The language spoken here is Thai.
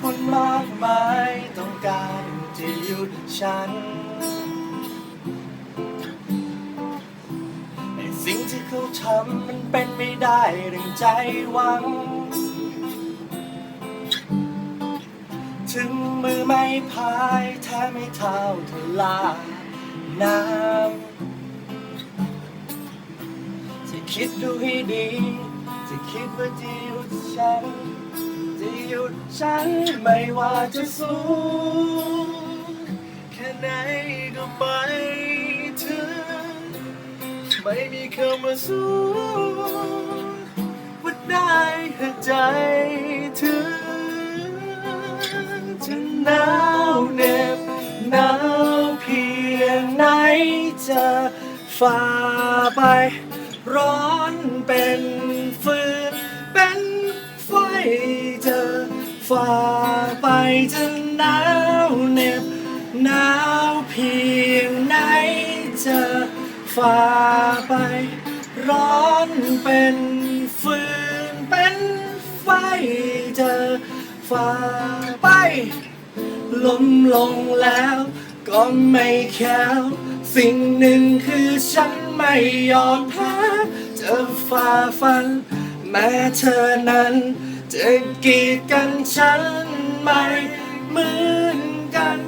คนมากมายต้องการจะหยุดฉันไอ้สิ่งที่เขาทำมันเป็นไม่ได้ดังใจหวัง ถึงมือไม่พายแท้ไม่เท่าเธอลาน้ำจะคิดดูให้ดี จะคิดว่าจะหยุดฉัน หยุดฉันไม่ว่าจะสูง แค่ไหนก็ไม่ถึง ไม่มีคำว่าสู้ว่าได้หากใจถึงจะหนาวเหน็บหนาวเพียงไหนจะฝ่าไปร้อน ฝ่าไปจะหนาวเหน็บหนาวเพียงไหนจะฝ่าไป ร้อนเป็นฟืนเป็นไฟจะฝ่าไป ล้มลงแล้ว ก็ไม่แค้ว สิ่งหนึ่งคือฉันไม่ยอมแพ้จะฝ่าฟัน แม้เธอนั้น จะกีดกันฉันไม่เหมือนกัน